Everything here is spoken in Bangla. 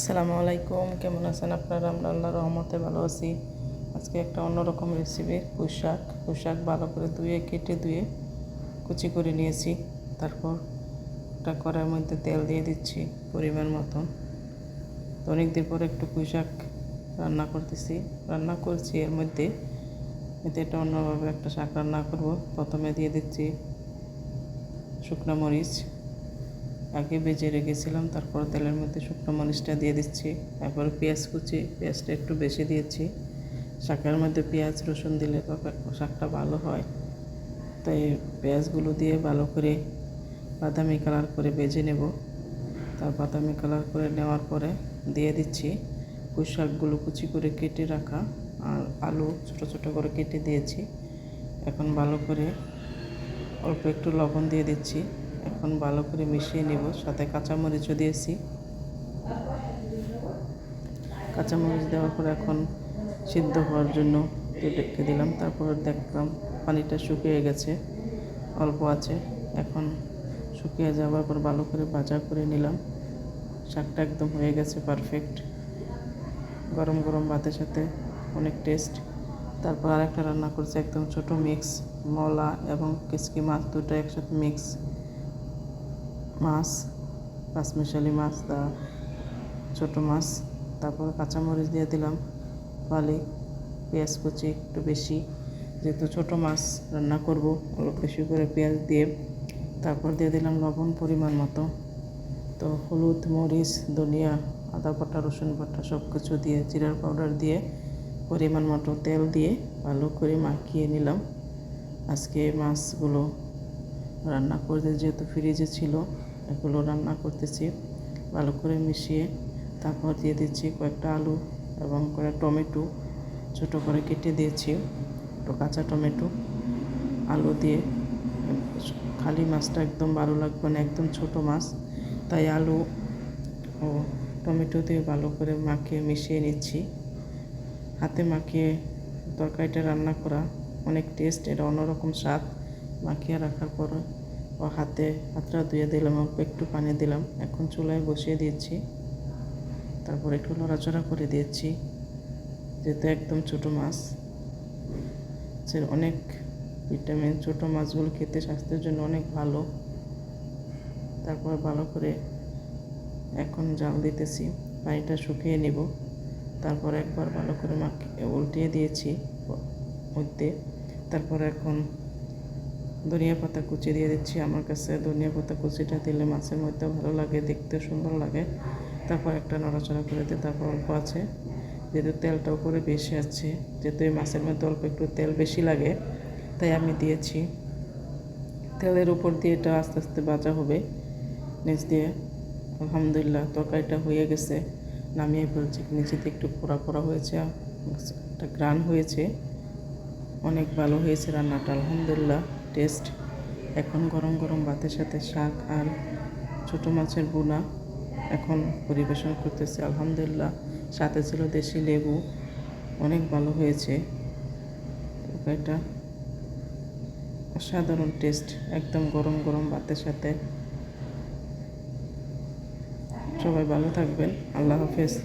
আসসালামু আলাইকুম। কেমন আছেন আপনারা? আমরা আল্লাহ রহমতে ভালো আছি। আজকে একটা অন্যরকম রেসিপি পোশাক। পোশাক ভালো করে ধুয়ে, কেটে ধুয়ে কুচি করে নিয়েছি। তারপর একটা কড়াইয়ের মধ্যে তেল দিয়ে দিচ্ছি পরিমাণ মতন। তো অনেকদিন পরে একটু পোশাক রান্না করতেছি। রান্না করছি, এর মধ্যে এতে এটা অন্যভাবে একটা শাক রান্না করব। প্রথমে দিয়ে দিচ্ছি শুকনো মরিচ। আগে বেজে রেখেছিলাম, তারপর তেলের মধ্যে শুকনো মরিচটা দিয়ে দিচ্ছি, তারপর পেঁয়াজ কুচি, পেঁয়াজটা একটু বেশি দিয়েছি। শাকের মধ্যে পেঁয়াজ, রসুন দিলে তরকারি শাকটা ভালো হয়। তাই পেঁয়াজগুলো দিয়ে ভালো করে বাদামি কালার করে বেজে নেব। তার বাদামি কালার করে নেওয়ার পরে দিয়ে দিচ্ছি পুঁই শাকগুলো কুচি করে কেটে রাখা আর আলু ছোটো ছোটো করে কেটে দিয়েছি। এখন ভালো করে অল্প একটু লবণ দিয়ে দিচ্ছি। এখন ভালো করে মিশিয়ে নেব। সাথে কাঁচামরিচও দিয়েছি। কাঁচামরিচ দেওয়ার পর এখন সিদ্ধ হওয়ার জন্য রেখে দিলাম। তারপর দেখলাম পানিটা শুকিয়ে গেছে, অল্প আছে। এখন শুকিয়ে যাওয়ার পর ভালো করে ভাজা করে নিলাম। শাকটা একদম হয়ে গেছে পারফেক্ট গরম গরম ভাতের সাথে অনেক টেস্ট তারপর আরেকটা রান্না করছি, একদম ছোট মিক্স মলা এবং কিসকি মাছ দুটো একসাথে মিক্স মাছ, পাঁচমিশালি মাছ দা ছোটো মাছ, তারপর কাঁচামরিচ দিয়ে দিলাম ফালি পেঁয়াজ কুচি একটু বেশি, যেহেতু ছোটো মাছ, রান্না করব অল্প বেশি করে পেঁয়াজ দিয়ে, তারপর দিয়ে দিলাম লবণ পরিমাণ মতো। তো হলুদ, মরিচ, ধনিয়া, আদা বাটা, রসুন বাটা সব কিছু দিয়ে, জিরার পাউডার দিয়ে পরিমাণ মতো তেল দিয়ে ভালো করে মাখিয়ে নিলাম। আজকে মাছগুলো রান্না করতে যেহেতু ফ্রিজে ছিল এগুলো রান্না করতেছি, ভালো করে মিশিয়ে তারপর দিয়ে দিচ্ছি কয়েকটা আলু এবং কয়েকটা টমেটো। ছোটো করে কেটে দিয়েছি, একটু কাঁচা টমেটো। আলু দিয়ে খালি মাছটা একদম ভালো লাগবে না, একদম ছোট মাছ। তাই আলু ও টমেটো দিয়ে ভালো করে মাখিয়ে মিশিয়ে নিচ্ছি। হাতে মাখিয়ে তরকারিটা রান্না করা অনেক টেস্ট, এটা অন্যরকম স্বাদ। মাখিয়ে রাখার পর ও হাতে হাতটা ধুয়ে দিলাম একটু পানি দিলাম। এখন চুলায় বসিয়ে দিয়েছি। তারপর একটু নড়াচড়া করে দিয়েছি। যেহেতু একদম ছোট মাছ সে অনেক ভিটামিন, ছোট মাছগুলো খেতে স্বাস্থ্যের জন্য অনেক ভালো। তারপর ভালো করে এখন জাল দিতেছি, পানিটা শুকিয়ে নিব। তারপর একবার ভালো করে মাখিয়ে উল্টিয়ে দিয়েছি মধ্যে। তারপর এখন ধনিয়া পাতা কুচি দিয়ে দিচ্ছি আমার কাছে। ধনিয়া পাতা কুচিটা দিলে মাছের মধ্যে ভালো লাগে, দেখতে সুন্দর লাগে। তারপর একটা নড়াচড়া করে দিয়ে তারপর অল্প আছে। যেহেতু তেলটা উপরে বেশি আছে, যেহেতু এই মাছের মধ্যে অল্প একটু তেল বেশি লাগে, তাই আমি দিয়েছি। তেলের উপর দিয়ে এটা আস্তে আস্তে ভাজা হবে। নিচ দিয়ে, আলহামদুলিল্লাহ তরকারিটা হয়ে গেছে। নামিয়ে ফেলছি। নিচেতে একটু পোড়া পোড়া হয়েছে, একটা গ্রান হয়েছে। অনেক ভালো হয়েছে রান্নাটা, আলহামদুলিল্লাহ। টেস্ট। এখন গরম গরম ভাতের সাথে শাক আর ছোট মাছের বোনা এখন পরিবেশন করতেছে। আলহামদুলিল্লাহ, সাথে ছিল দেশি লেবু। অনেক ভালো হয়েছে। এটা অসাধারণ টেস্ট, একদম গরম গরম ভাতের সাথে। সবাই ভালো থাকবেন। আল্লাহ হাফেজ।